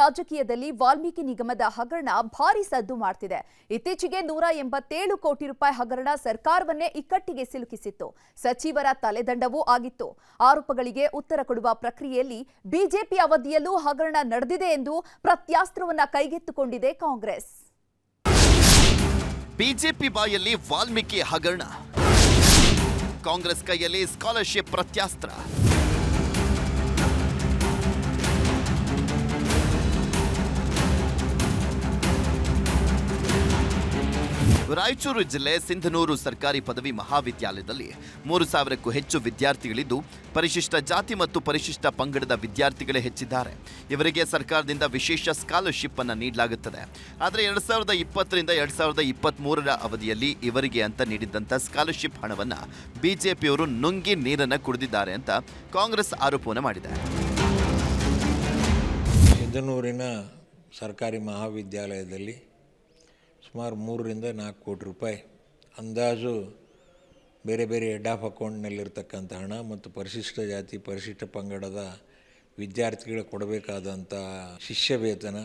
ರಾಜಕೀಯದಲ್ಲಿ ವಾಲ್ಮೀಕಿ ನಿಗಮದ ಹಗರಣ ಭಾರಿ ಸದ್ದು ಮಾಡ್ತಿದೆ. ಇತ್ತೀಚೆಗೆ ನೂರ ಎಂಬತ್ತೇಳು ಕೋಟಿ ರೂಪಾಯಿ ಹಗರಣ ಸರ್ಕಾರವನ್ನೇ ಇಕ್ಕಟ್ಟಿಗೆ ಸಿಲುಕಿಸಿತ್ತು. ಸಚಿವರ ತಲೆದಂಡವೂ ಆಗಿತ್ತು. ಆರೋಪಗಳಿಗೆ ಉತ್ತರ ಕೊಡುವ ಪ್ರಕ್ರಿಯೆಯಲ್ಲಿ ಬಿಜೆಪಿ ಅವಧಿಯಲ್ಲೂ ಹಗರಣ ನಡೆದಿದೆ ಎಂದು ಪ್ರತ್ಯಾಸ್ತ್ರವನ್ನ ಕೈಗೆತ್ತಿಕೊಂಡಿದೆ ಕಾಂಗ್ರೆಸ್. ಬಿಜೆಪಿ ಬಾಯಲ್ಲಿ ವಾಲ್ಮೀಕಿ ಹಗರಣ. ಕಾಂಗ್ರೆಸ್ ಕೈಯಲ್ಲಿ ಸ್ಕಾಲರ್ಶಿಪ್ ಪ್ರತ್ಯಾಸ್ತ್ರ. ರಾಯಚೂರು ಜಿಲ್ಲೆ ಸಿಂಧನೂರು ಸರ್ಕಾರಿ ಪದವಿ ಮಹಾವಿದ್ಯಾಲಯದಲ್ಲಿ ಮೂರು ಸಾವಿರಕ್ಕೂ ಹೆಚ್ಚು ವಿದ್ಯಾರ್ಥಿಗಳಿದ್ದು, ಪರಿಶಿಷ್ಟ ಜಾತಿ ಮತ್ತು ಪರಿಶಿಷ್ಟ ಪಂಗಡದ ವಿದ್ಯಾರ್ಥಿಗಳೇ ಹೆಚ್ಚಿದ್ದಾರೆ. ಇವರಿಗೆ ಸರ್ಕಾರದಿಂದ ವಿಶೇಷ ಸ್ಕಾಲರ್ಶಿಪ್ ಅನ್ನು ನೀಡಲಾಗುತ್ತದೆ. ಆದರೆ ಎರಡ್ ಸಾವಿರದ ಇಪ್ಪತ್ತರಿಂದ ಎರಡ್ ಸಾವಿರದ ಇಪ್ಪತ್ತ್ ಮೂರರ ಅವಧಿಯಲ್ಲಿ ಇವರಿಗೆ ಅಂತ ನೀಡಿದ್ದಂಥ ಸ್ಕಾಲರ್ಶಿಪ್ ಹಣವನ್ನು ಬಿಜೆಪಿಯವರು ನುಂಗಿ ನೀರನ್ನು ಕುಡಿದಿದ್ದಾರೆ ಅಂತ ಕಾಂಗ್ರೆಸ್ ಆರೋಪವನ್ನು ಮಾಡಿದೆ. ಸಿಂಧನೂರಿನ ಸರ್ಕಾರಿ ಮಹಾವಿದ್ಯಾಲಯದಲ್ಲಿ ಸುಮಾರು ಮೂರರಿಂದ ನಾಲ್ಕು ಕೋಟಿ ರೂಪಾಯಿ ಅಂದಾಜು ಬೇರೆ ಬೇರೆ ಹೆಡ್ ಆಫ್ ಅಕೌಂಟ್ನಲ್ಲಿರ್ತಕ್ಕಂಥ ಹಣ ಮತ್ತು ಪರಿಶಿಷ್ಟ ಜಾತಿ, ಪರಿಶಿಷ್ಟ ಪಂಗಡದ ವಿದ್ಯಾರ್ಥಿಗಳಿಗೆ ಕೊಡಬೇಕಾದಂಥ ಶಿಷ್ಯ ವೇತನ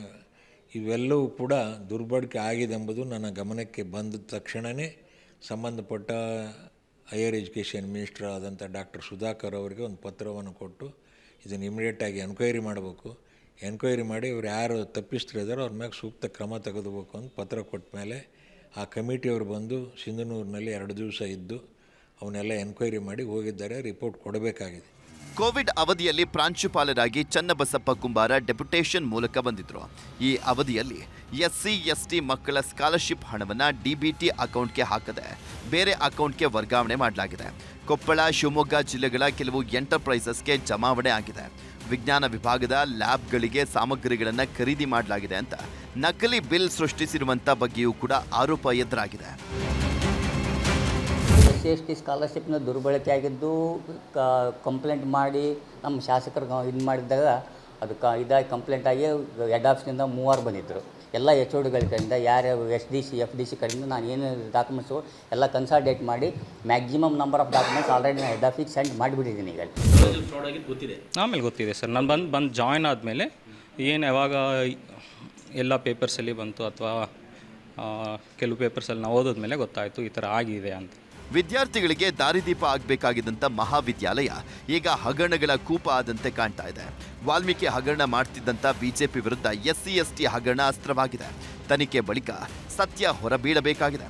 ಇವೆಲ್ಲವೂ ಕೂಡ ದುರ್ಬಳಕೆ ಆಗಿದೆ ಎಂಬುದು ನನ್ನ ಗಮನಕ್ಕೆ ಬಂದ ತಕ್ಷಣವೇ ಸಂಬಂಧಪಟ್ಟ ಹೈಯರ್ ಎಜುಕೇಷನ್ ಮಿನಿಸ್ಟರ್ ಆದಂಥ ಡಾಕ್ಟರ್ ಸುಧಾಕರ್ ಅವರಿಗೆ ಒಂದು ಪತ್ರವನ್ನು ಕೊಟ್ಟು ಇದನ್ನು ಇಮಿಡಿಯೇಟಾಗಿ ಎನ್ಕ್ವೈರಿ ಮಾಡಬೇಕು. ಎನ್ಕ್ವೈರಿ ಮಾಡಿ ಇವ್ರು ಯಾರು ತಪ್ಪಿಸ್ತಿದ್ದಾರೋ ಅವ್ರ ಮ್ಯಾಗೆ ಸೂಕ್ತ ಕ್ರಮ ತೆಗೆದುಬೇಕು ಅಂತ ಪತ್ರ ಕೊಟ್ಟ ಮೇಲೆ ಆ ಕಮಿಟಿಯವರು ಬಂದು ಸಿಂಧನೂರಿನಲ್ಲಿ ಎರಡು ದಿವಸ ಇದ್ದು ಅವನ್ನೆಲ್ಲ ಎನ್ಕ್ವೈರಿ ಮಾಡಿ ಹೋಗಿದ್ದಾರೆ, ರಿಪೋರ್ಟ್ ಕೊಡಬೇಕಾಗಿದೆ. ಕೋವಿಡ್ ಅವಧಿಯಲ್ಲಿ ಪ್ರಾಂಶುಪಾಲರಾಗಿ ಚನ್ನಬಸಪ್ಪ ಕುಂಬಾರ ಡೆಪ್ಯುಟೇಷನ್ ಮೂಲಕ ಬಂದಿದ್ದರು ಈ ಅವಧಿಯಲ್ಲಿ ಎಸ್ಸಿ, ಎಸ್ಟಿ ಮಕ್ಕಳ ಸ್ಕಾಲರ್ಶಿಪ್ ಹಣವನ್ನು ಡಿಬಿಟಿ ಅಕೌಂಟ್ಗೆ ಹಾಕದೆ ಬೇರೆ ಅಕೌಂಟ್ಗೆ ವರ್ಗಾವಣೆ ಮಾಡಲಾಗಿದೆ. ಕೊಪ್ಪಳ, ಶಿವಮೊಗ್ಗ ಜಿಲ್ಲೆಗಳ ಕೆಲವು ಎಂಟರ್ಪ್ರೈಸಸ್ಗೆ ಜಮಾವಣೆ ಆಗಿದೆ. ವಿಜ್ಞಾನ ವಿಭಾಗದ ಲ್ಯಾಬ್ಗಳಿಗೆ ಸಾಮಗ್ರಿಗಳನ್ನು ಖರೀದಿ ಮಾಡಲಾಗಿದೆ ಅಂತ ನಕಲಿ ಬಿಲ್ ಸೃಷ್ಟಿಸಿರುವಂಥ ಬಗ್ಗೆಯೂ ಕೂಡ ಆರೋಪ ಎದುರಾಗಿದೆ. ಎಸ್ ಸಿ ಎಸ್ ಟಿ ಸ್ಕಾಲರ್ಶಿಪ್ನ ದುರ್ಬಳಕೆ ಆಗಿದ್ದು ಕಂಪ್ಲೇಂಟ್ ಮಾಡಿ ನಮ್ಮ ಶಾಸಕರು ಇದು ಮಾಡಿದಾಗ ಅದಕ್ಕೆ ಇದಾಗಿ ಕಂಪ್ಲೇಂಟ್ ಆಗಿ ಹೆಡ್ ಆಫೀಸ್ನಿಂದ ಮೂವರು ಬಂದಿದ್ದರು. ಎಲ್ಲ ಎಚ್ ಡಿಗಳ ಕಡೆಯಿಂದ ಯಾರ್ಯಾರು S D C, F D C ಕಡೆಯಿಂದ ನಾನು ಏನು ಡಾಕ್ಯುಮೆಂಟ್ಸು ಎಲ್ಲ ಕನ್ಸಾಲ್ಟೇಟ್ ಮಾಡಿ maximum number of documents already ನಾನು ಹೆಡ್ ಆಫೀಸ್ಗೆ ಸೆಂಡ್ ಮಾಡಿಬಿಟ್ಟಿದ್ದೀನಿ ಈಗ ಗೊತ್ತಿದೆ ಆಮೇಲೆ ಗೊತ್ತಿದೆ ಸರ್. ನಾನು ಬಂದು ಬಂದು ಜಾಯ್ನ್ ಆದಮೇಲೆ ಏನು ಯಾವಾಗ ಎಲ್ಲ ಪೇಪರ್ಸಲ್ಲಿ ಬಂತು ಅಥವಾ ಕೆಲವು ಪೇಪರ್ಸಲ್ಲಿ ನಾವು ಓದಿದ್ಮೇಲೆ ಗೊತ್ತಾಯಿತು ಈ ಥರ ಆಗಿದೆ ಅಂತ. ವಿದ್ಯಾರ್ಥಿಗಳಿಗೆ ದಾರಿದೀಪ ಆಗಬೇಕಾಗಿದ್ದಂಥ ಮಹಾವಿದ್ಯಾಲಯ ಈಗ ಹಗರಣಗಳ ಕೂಪ ಆದಂತೆ ಕಾಣ್ತಾ ಇದೆ. ವಾಲ್ಮೀಕಿ ಹಗರಣ ಮಾಡ್ತಿದ್ದಂಥ ಬಿಜೆಪಿ ವಿರುದ್ಧ ಎಸ್ಸಿ, ಎಸ್ಟಿ ಹಗರಣ ಅಸ್ತ್ರವಾಗಿದೆ. ತನಿಖೆ ಬಳಿಕ ಸತ್ಯ ಹೊರಬೀಳಬೇಕಾಗಿದೆ.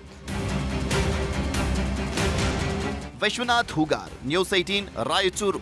Vishwanath Hugar, News eighteen Raichur.